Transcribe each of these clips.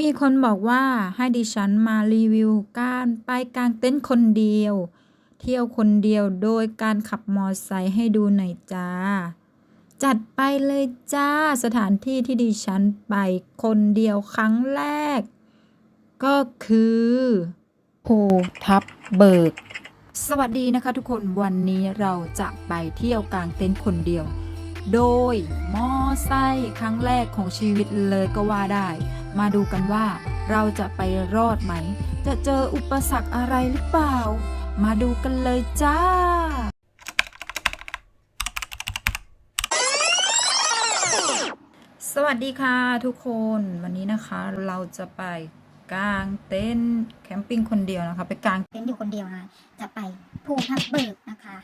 มีคนบอกว่าให้ดิฉันมารีวิวการไปกางเต็นท์คนเดียว เที่ยวคนเดียวโดยการขับมอไซค์ให้ดูหน่อยจ้า จัดไปเลยจ้าสถานที่ที่ดิฉันไปคนเดียวครั้งแรก ก็คือภูทับเบิก สวัสดีนะคะทุกคนวันนี้เราจะไปเที่ยวกลางเต็นท์คนเดียว โดยมอไซค์ครั้งแรกของชีวิตเลยก็ว่าได้ มาดูกันว่า เราจะไปรอดไหม จะเจออุปสรรคอะไรหรือเปล่า มาดูกันเลยจ้า สวัสดีค่ะทุกคนวันนี้นะคะเราจะไปกางเต็นท์แคมปิ้งคนเดียวนะคะ ไปกางเต็นท์อยู่คนเดียวนะจะไปภูทับเบิกนะคะ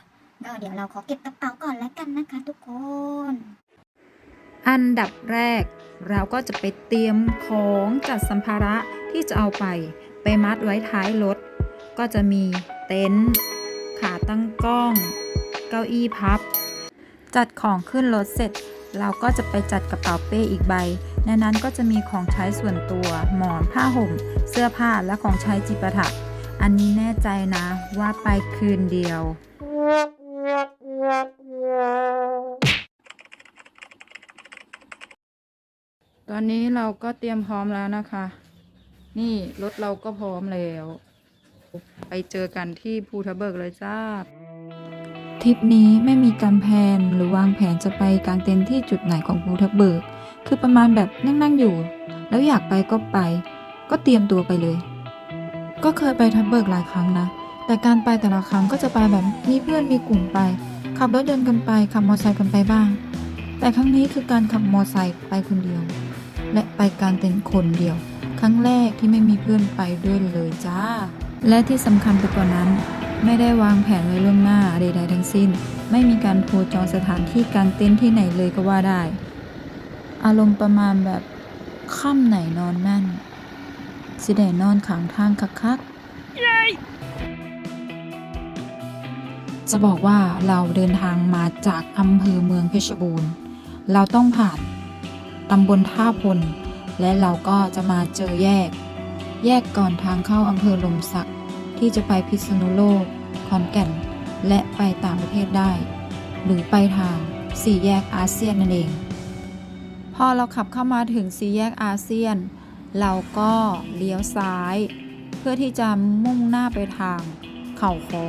ก็เดี๋ยวเราขอเก็บกระเป๋าก่อนแล้วกันนะคะ ทุกคน อันดับแรก เราก็จะไปเตรียมของจัดสัมภาระที่จะเอาไป ไปมัดไว้ท้ายรถ ก็จะมีเต็นท์ขาตั้งกล้อง เก้าอี้พับ จัดของขึ้นรถเสร็จ เราก็จะไปจัดกระเป๋าเป้อีกใบ ในนั้นก็จะมีของใช้ส่วนตัว หมอนผ้าห่ม เสื้อผ้าและของใช้จิปาถะอันนี้แน่ใจนะว่าไปคืนเดียว อนนี้เราก็เตรียมพร้อมแล้วนะคะ นี่รถเราก็พร้อมแล้ว ไปเจอกันที่ภูทับเบิกเลยจ้าทริปนี้ไม่มีการแพนหรือวางแผนจะไปกางเต็นท์ที่จุดไหนของภูทับเบิก คือประมาณแบบนั่งๆอยู่ แล้วอยากไปก็ไป ก็เตรียมตัวไปเลย ก็เคยไปทับเบิกหลายครั้งนะ แต่การไปแต่ละครั้งก็จะไปแบบมีเพื่อนมีกลุ่มไป ขับรถยนต์กันไปขับมอเตอร์ไซค์กันไปบ้าง แต่ครั้งนี้คือการขับมอเตอร์ไซค์ไปคนเดียว และไปกางเต็นท์คนเดียว ครั้งแรกที่ไม่มีเพื่อนไปด้วยเลยจ้า และที่สำคัญไปกว่านั้น ไม่ได้วางแผนไว้ล่วงหน้าใดๆทั้งสิ้น ไม่มีการโทรจองสถานที่กางเต็นท์ที่ไหนเลยก็ว่าได้ อารมณ์ประมาณแบบค่ำไหนนอนนั่น สิได้นอนขางทางคักๆจะบอกว่าเราเดินทางมาจากอำเภอเมืองเพชรบูรณ์ เราต้องผ่าน ตำบลท่าพล และเราก็จะมาเจอแยก แยกก่อนทางเข้าอำเภอลมสัก ที่จะไปพิษณุโลก ขอนแก่น และไปต่างประเทศได้ หรือไปทางสี่แยกอาเซียนนั่นเอง พอเราขับเข้ามาถึงสี่แยกอาเซียน เราก็เลี้ยวซ้าย เพื่อที่จะมุ่งหน้าไปทางเขาคอ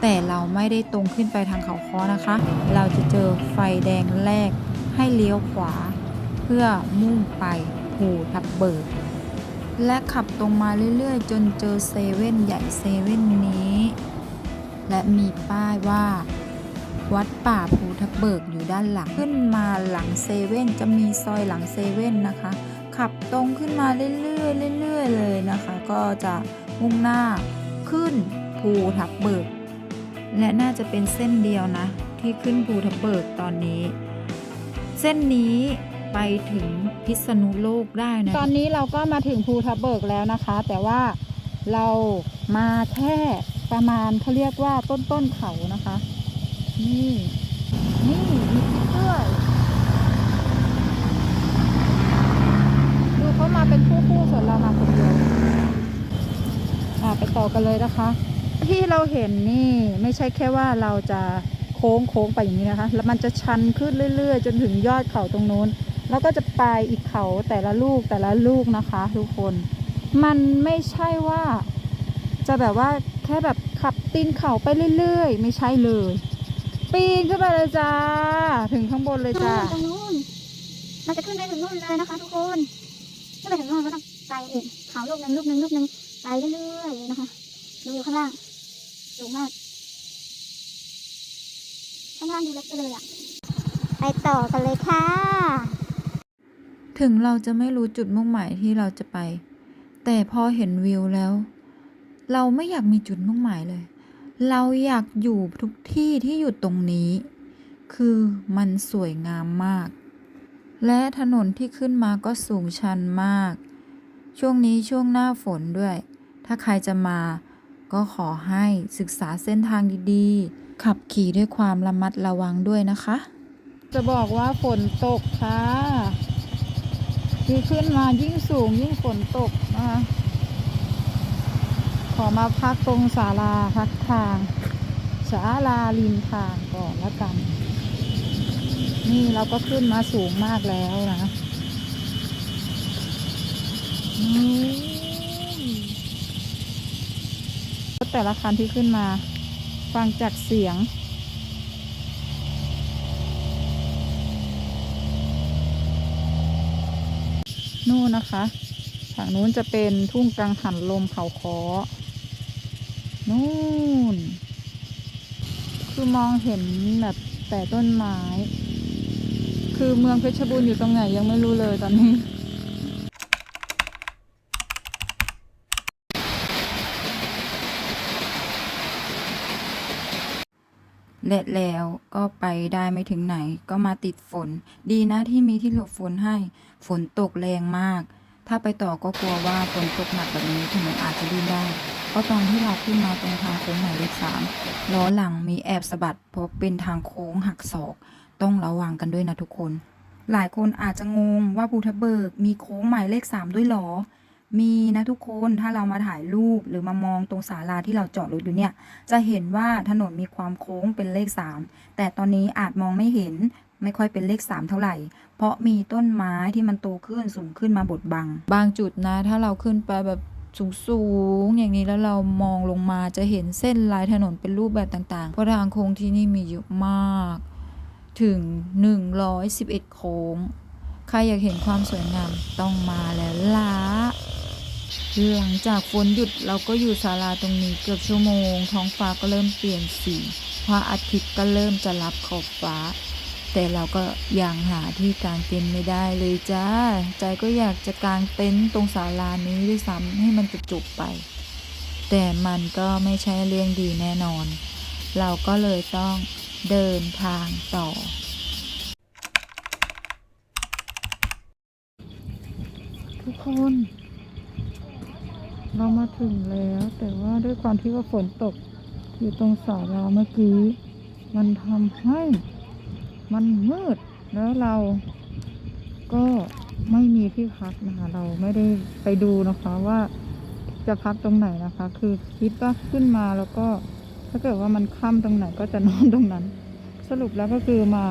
แต่เราไม่ได้ตรงขึ้นไปทางเขาคอนะคะ เราจะเจอไฟแดงแรกให้เลี้ยวขวา เพื่อมุ่งไปภูทับเบิก และขับตรงมาเรื่อยๆ จนเจอเซเว่นใหญ่เซเว่นนี้ และมีป้ายว่า วัดป่าภูทับเบิกอยู่ด้านหลัง ขึ้นมาหลังเซเว่นจะมีซอยหลังเซเว่นนะคะ ขับตรงขึ้นมาเรื่อยๆเรื่อยๆเลยนะคะ ก็จะมุ่งหน้าขึ้นภูทับเบิก และน่าจะเป็นเส้นเดียวนะ ที่ขึ้นภูทับเบิกตอนนี้ เส้นนี้ ไปถึงพิษณุโลกได้นะ ตอนนี้เราก็มาถึงภูทับเบิกแล้วนะคะ แต่ว่าเรามาแค่ประมาณเขาเรียกว่าต้นต้นเขานะคะ นี่ นี่มีคลิปด้วยดูเขามาเป็นคู่คู่ส่วนเรามาคนเดียวอ่าไปต่อกันเลยนะคะ ที่เราเห็นนี่ไม่ใช่แค่ว่าเราจะโค้งโค้งไปอย่างนี้นะคะ แล้วมันจะชันขึ้นเรื่อย ๆ จนถึงยอดเขาตรงนู้น แล้วก็จะไปอีกเขาแต่ละลูกแต่ละลูกนะคะ ทุกคน มันไม่ใช่ว่า จะแบบว่าแค่แบบขับตีนเขาไปเรื่อยๆ ไม่ใช่เลย ปีนขึ้นไปเลยจ้า ถึงข้างบนเลยจ้าตรงนู้นเราจะขึ้นไปถึงนู่นเลยนะคะ ทุกคนขึ้นไปถึงนู่นก็ต้องไปอีกเขาลูกหนึ่งลูกหนึ่งลูกหนึ่งไปเรื่อยๆนะคะดูข้างล่างสูงมากข้างล่างดูเล็กไปเลยอะไปต่อกันเลยค่ะ ถึงเราจะไม่รู้จุดมุ่งหมายที่เราจะไป แต่พอเห็นวิวแล้ว เราไม่อยากมีจุดมุ่งหมายเลย เราอยากอยู่ทุกที่ที่อยู่ตรงนี้ คือมันสวยงามมาก และถนนที่ขึ้นมาก็สูงชันมาก ช่วงนี้ช่วงหน้าฝนด้วย ถ้าใครจะมาก็ขอให้ศึกษาเส้นทางดีๆ ขับขี่ด้วยความระมัดระวังด้วยนะคะ จะบอกว่าฝนตกค่ะ ที่ขึ้นมายิ่งสูงยิ่งฝนตกนะคะขอมาพักตรงศาลาพักทางศาลาริมทางก่อนละกัน นี่เราก็ขึ้นมาสูงมากแล้วนะนี่รถแต่ละคันที่ขึ้นมา ฟังจากเสียง นู่นนะคะ ทางนู้นจะเป็นทุ่งกังหันลมเขาคอนู่น คือมองเห็นแบบแต่ต้นไม้ คือเมืองเพชรบูรณ์อยู่ตรงไหนยังไม่รู้เลยตอนนี้และแล้วก็ไปได้ไม่ถึงไหนก็มาติดฝน ดีนะที่มีที่หลบฝนให้ ฝนตกแรงมาก ถ้าไปต่อก็กลัวว่าฝนตกหนักแบบนี้ถนนอาจจะลื่นได้ เพราะตอนที่เราขึ้นมาตรงทางโค้งหมายเลขสามล้อหลังมีแอบสะบัดเพราะเป็นทางโค้งหักศอก ต้องระวังกันด้วยนะทุกคน หลายคนอาจจะงงว่าภูทับเบิกมีโค้งหมายเลขสามด้วยหรอมีนะทุกคนถ้าเรามาถ่ายรูปหรือมามองตรงศาลาที่เราจอดรถอยู่เนี่ย จะเห็นว่าถนนมีความโค้งเป็นเลข 3 แต่ตอนนี้อาจมองไม่เห็น ไม่ค่อยเป็นเลข 3 เท่าไหร่ เพราะมีต้นไม้ที่มันโตขึ้นสูงขึ้นมาบดบัง บางจุดนะ ถ้าเราขึ้นไปแบบสูงๆอย่างนี้แล้วเรามองลงมาจะเห็นเส้นลายถนนเป็นรูปแบบต่างๆ เพราะทางโค้งที่นี่มีเยอะมาก ถึง 111 โค้ง ใครอยากเห็นความสวยงามต้องมาแล้วล่ะหลังจากฝนหยุดเราก็อยู่ศาลาตรงนี้เกือบชั่วโมง ท้องฟ้าก็เริ่มเปลี่ยนสีพระอาทิตย์ก็เริ่มจะรับขอบฟ้า แต่เราก็ยังหาที่กางเต็นท์ไม่ได้เลยจ้า ใจก็อยากจะกางเต็นท์ตรงศาลานี้ด้วยซ้ำให้มันจะจบไป แต่มันก็ไม่ใช่เรื่องดีแน่นอน เราก็เลยต้องเดินทางต่อ ทุกคน เรามาถึงแล้ว แต่ว่าด้วยความที่ว่าฝนตกอยู่ตรงศาลาเมื่อกี้ มันทำให้ มันมืด แล้วเราก็ไม่มีที่พักนะคะ เราไม่ได้ไปดูนะคะว่าจะพักตรงไหนนะคะ คือคิดว่าขึ้นมาแล้วก็ถ้าเกิดว่ามันค่ำตรงไหนก็จะนอนตรงนั้น สรุปแล้วก็คือมา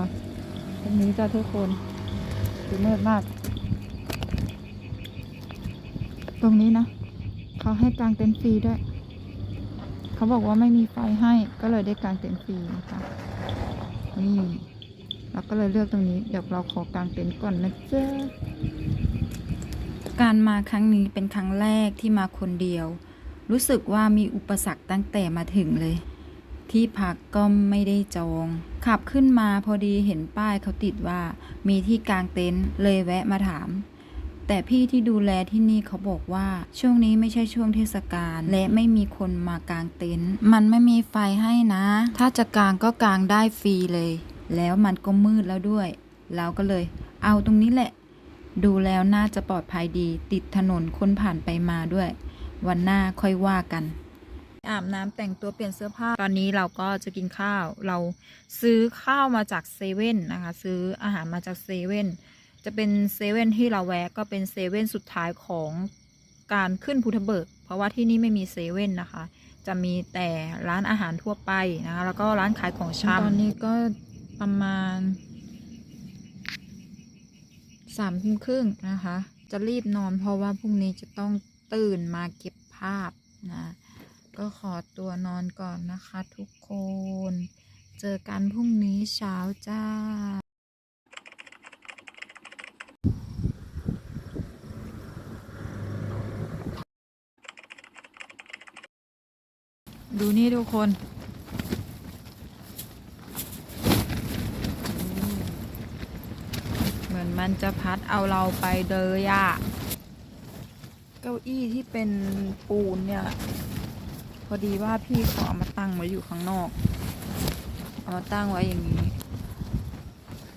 ตรงนี้จ้าทุกคนคือมืดมาก ตรงนี้นะเขาให้กางเต็นท์ฟรีด้วย เขาบอกว่าไม่มีไฟให้ก็เลยได้กางเต็นท์ฟรีนะคะนี่ เราก็เลยเลือกตรงนี้ เดี๋ยวเราขอกางเต็นท์ก่อนนะจ๊ะการมาครั้งนี้เป็นครั้งแรกที่มาคนเดียว รู้สึกว่ามีอุปสรรคตั้งแต่มาถึงเลย ที่พักก็ไม่ได้จอง ขับขึ้นมาพอดีเห็นป้ายเขาติดว่า มีที่กางเต็นท์เลยแวะมาถาม แต่พี่ที่ดูแลที่นี่เขาบอกว่าช่วงนี้ไม่ใช่ช่วงเทศกาลและไม่มีคนมากางเต็นท์มันไม่มีไฟให้นะ ถ้าจะกางก็กางได้ฟรีเลย แล้วมันก็มืดแล้วด้วย เราก็เลย เอาตรงนี้แหละ ดูแล้วน่าจะปลอดภัยดี ติดถนนคนผ่านไปมาด้วย วันหน้าค่อยว่ากัน อาบน้ำแต่งตัวเปลี่ยนเสื้อผ้า ตอนนี้เราก็จะกินข้าว เราซื้อข้าวมาจากเซเว่นนะคะ ซื้ออาหารมาจากเซเว่น จะเป็นเซเว่นที่เราแวะก็เป็นเซเว่นสุดท้ายของการขึ้นภูทะเบิก เพราะว่าที่นี่ไม่มีเซเว่นนะคะ จะมีแต่ร้านอาหารทั่วไปนะคะ แล้วก็ร้านขายของชำตอนนี้ก็ ประมาณสามทุ่มครึ่งนะคะ จะรีบนอนเพราะว่าพรุ่งนี้จะต้องตื่นมาเก็บภาพนะ ก็ขอตัวนอนก่อนนะคะทุกคน เจอกันพรุ่งนี้เช้าจ้าดูนี่ทุกคน เห มือนมันจะพัดเอาเราไปเลยอะเก้าอี้ที่เป็นปูนเนี่ย พอดีว่าพี่ขาเอามาตั้งไว้อยู่ข้างนอก เอามาตั้งไว้อย่างนี้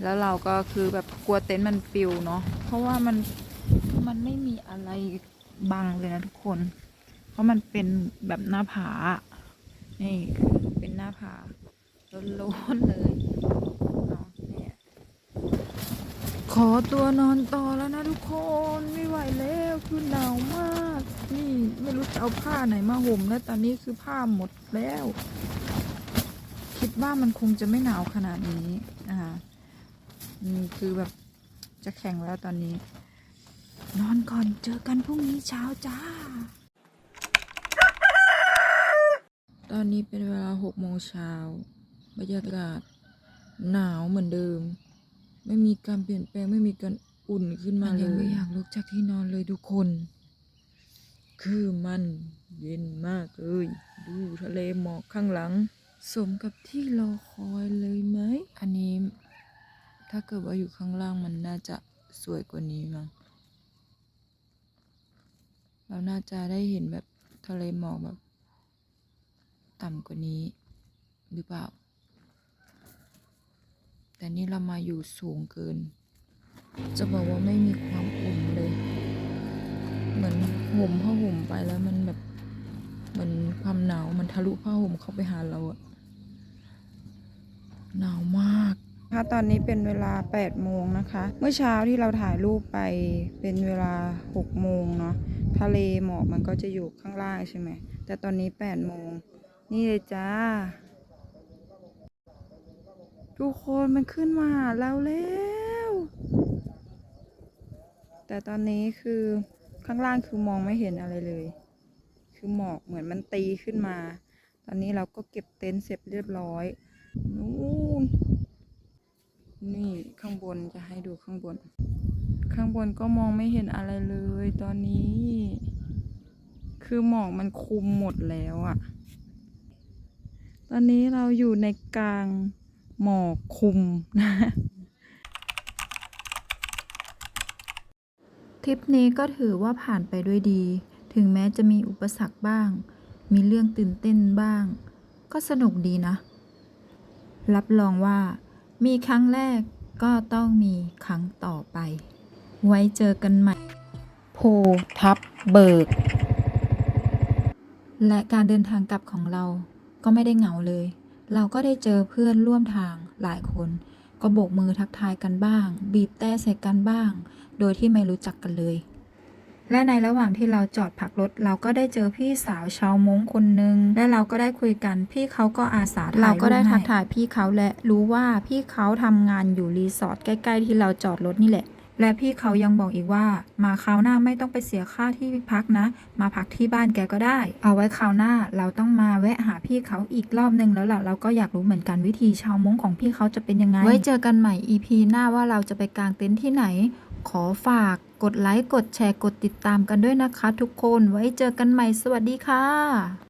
แล้วเราก็คือแบบกลัวเต็นท์มันปิวเนาะเพราะว่ามันมันไม่มีอะไรบังเลยนะทุกคน เพราะมันเป็นแบบหน้าผานี่เป็นหน้าผาล้นๆเลย ขอตัวนอนต่อแล้วนะทุกคนไม่ไหวแล้วคือหนาวมาก นี่ไม่รู้จะเอาผ้าไหนมาห่มแล้วตอนนี้คือผ้าหมดแล้ว คิดว่ามันคงจะไม่หนาวขนาดนี้อ่าอืมคือแบบจะแข็งแล้วตอนนี้ นอนก่อนเจอกันพรุ่งนี้เช้าจ้า ตอนนี้เป็นเวลาหกโมงเช้าบรรยากาศหนาวเหมือนเดิม ไม่มีการเปลี่ยนแปลงไม่มีการอุ่นขึ้นมาเลยไม่อยากลุกจากที่นอนเลยทุกคน คือมันเย็นมากเลย ดูทะเลหมอกข้างหลัง สมกับที่รอคอยเลยไหม อันนี้ ถ้าเกิดว่าอยู่ข้างล่างมันน่าจะสวยกว่านี้มั้งเราน่าจะได้เห็นแบบทะเลหมอกแบบ ต่ำกว่านี้หรือเปล่า แต่นี่เรามาอยู่สูงเกิน จะบอกว่าไม่มีความอุ่นเลย เหมือนห่มผ้าห่มไปแล้วมันแบบเหมือนความหนาวมันทะลุผ้าห่มเข้าไปหาเราอะหนาวมากค่ะตอนนี้เป็นเวลา 8 โมงนะคะ เมื่อเช้าที่เราถ่ายรูปไปเป็นเวลา 6 โมงเนาะ ทะเลหมอกมันก็จะอยู่ข้างล่างใช่ไหม แต่ตอนนี้ 8 โมง นี่เลยจ้า ทุกคนมันขึ้นมาหาเราแล้ว แต่ตอนนี้คือข้างล่างคือมองไม่เห็นอะไรเลย คือหมอกเหมือนมันตีขึ้นมา ตอนนี้เราก็เก็บเต็นท์เสร็จเรียบร้อยนู่นนี่ข้างบนจะให้ดูข้างบน ข้างบนก็มองไม่เห็นอะไรเลย ตอนนี้ คือหมอกมันคุมหมดแล้วอะตอนนี้เราอยู่ในกลาง หมอกคุมนะทริปนี้ก็ถือว่าผ่านไปด้วยดี ถึงแม้จะมีอุปสรรคบ้าง มีเรื่องตื่นเต้นบ้าง ก็สนุกดีนะ รับรองว่า มีครั้งแรกก็ต้องมีครั้งต่อไป ไว้เจอกันใหม่โพทับเบิก และการเดินทางกลับของเราก็ไม่ได้เหงาเลย เราก็ได้เจอเพื่อนร่วมทางหลายคน ก็โบกมือทักทายกันบ้าง บีบแต่ใส่กันบ้าง โดยที่ไม่รู้จักกันเลย และในระหว่างที่เราจอดพักรถ เราก็ได้เจอพี่สาวชาวมงคนหนึ่งและเราก็ได้คุยกัน พี่เขาก็อาสาถ่ายเราก็ได้ทักทายพี่เขาและรู้ว่าพี่เขาทำงานอยู่รีสอร์ทใกล้ ๆ ที่เราจอดรถนี่แหละ และพี่เขายังบอกอีกว่า มาคราวหน้าไม่ต้องไปเสียค่าที่พักนะ มาพักที่บ้านแกก็ได้ เอาไว้คราวหน้าเราต้องมาแวะหาพี่เขาอีกรอบหนึ่งแล้วล่ะเราก็อยากรู้เหมือนกันวิธีชาวมงของพี่เขาจะเป็นยังไง ไว้เจอกันใหม่ EP หน้าว่าเราจะไปกางเต็นท์ที่ไหน ขอฝากกดไลค์กดแชร์กดติดตามกันด้วยนะคะ ทุกคนไว้เจอกันใหม่สวัสดีค่ะ